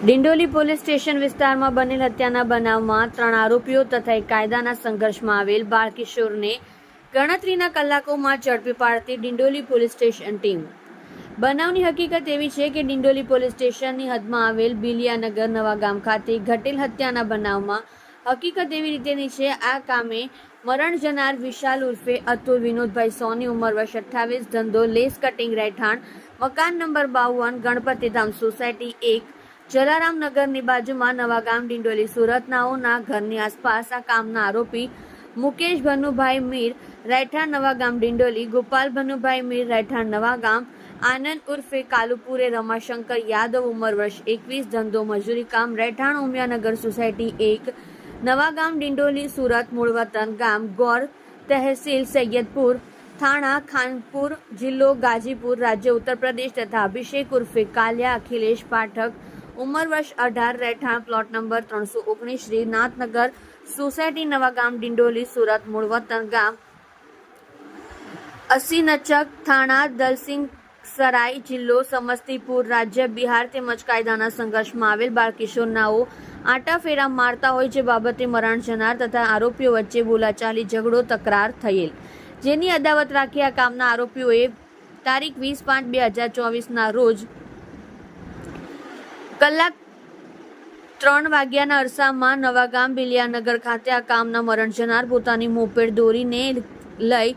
Dindoli police station વિસ્તારમાં બનેલ હત્યાના બનાવમાં ત્રણ આરોપીઓ તથા એક કાયદાના સંઘર્ષમાં આવેલ બાળકિશોરને ગણતરીના કલાકોમાં ઝડપી પાડતી ડિંડોલી પોલીસ સ્ટેશન ટીમ. બનાવની હકીકત એવી છે કે ડિંડોલી પોલીસ સ્ટેશનની હદમાં આવેલ બિલિયાનગર નવા ગામ ખાતે ઘટેલ હત્યાના બનાવમાં હકીકત એવી રીતેની છે, આ કામે મરણ જનાર વિશાલ ઉર્ફે અતુલ વિનોદભાઈ સોની ઉંમર વર્ષ અઠ્ઠાવીસ, ધંધો, લેસ કટિંગ, રહેઠાણ, મકાન નંબર બાવન, ગણપતિધામ સોસાયટી એક જલારામનગરની બાજુમાં નવા ગામ ડિંડોલી સુરતનાઓના ઘરની આસપાસ આ કામના આરોપી મુકેશ ભનુભાઈ મીર, રહેઠાણ નવા ગામ ડિંડોલી, ગોપાલ ભનુભાઈ મીર, રહેઠાણ નવા ગામ આનંદ ઉર્ફે કાલુપુરે રમાશંકર યાદવ, ઉંમર વર્ષ એકવીસ, ધંધો મજૂરી કામ, રહેઠાણ ઉમિયાનગર સોસાયટી એક, નવા ગામ ડિંડોલી, સુરત મૂળ વતન ગામ, ગોર તહેસીલ, સૈયદપુર થાણા, ખાનપુર જિલ્લો, ગાજીપુર રાજ્ય, ઉત્તર પ્રદેશ તથા અભિષેક ઉર્ફે કાલિયા, અખિલેશ પાઠક ઉંમર વર્ષ અઢાર રહેઠાણ પ્લોટ નંબર ત્રણસો ઓગણીસ, શ્રીનાથનગર, સોસાયટી નવા ગામ, ડિંડોલી, સુરત, મૂળ વતન ગામ. અસીનચક થાણા દલસિંહ સરાઈ જિલ્લો, સમસ્તીપુર રાજ્ય, બિહાર તેમજ કાયદાના સંઘર્ષમાં આવેલ બાળકિશોરનાઓ આટા ફેરા મારતા હોય જે બાબતે મરણ જનાર તથા આરોપીઓ વચ્ચે બોલાચાલી, ઝઘડો, તકરાર થયેલ. જેની અદાવત રાખી આ કામના આરોપીઓએ તારીખ વીસ પાંચ બે હજાર ચોવીસના રોજ કલાક ત્રણ વાગ્યાના અરસામાં નવાગામ બિલિયાનગર ખાતે આ કામના મરણ જનાર પોતાની મોપેડ દોરીને લઈ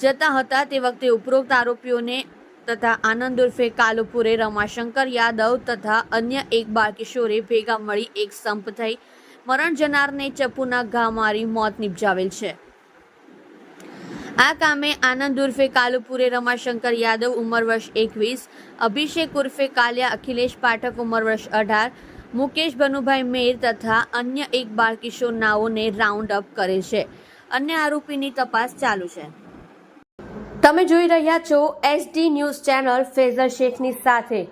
જતા હતા. તે વખતે ઉપરોક્ત આરોપીઓને તથા આનંદ ઉર્ફે કાલુપુરે રમાશંકર યાદવ તથા અન્ય એક બાળકિશોરે ભેગા મળી એક સંપ થઈ મરણ જનારને ચપ્પુના ઘા મારી મોત નિપજાવેલ છે. આ કામે આનંદ ઉર્ફે કાલુપુરે રમાશંકર યાદવ ઉંમર વર્ષ એકવીસ, અભિષેક ઉર્ફે કાલિયા, અખિલેશ પાઠક ઉંમર વર્ષ અઢાર, મુકેશ ભનુભાઈ મેર તથા અન્ય એક બાળકિશોર નાઓને રાઉન્ડ અપ કરે છે. અન્ય આરોપીની તપાસ ચાલુ છે. તમે જોઈ રહ્યા છો એસડી ન્યૂઝ ચેનલ ફેઝર શેખની સાથે.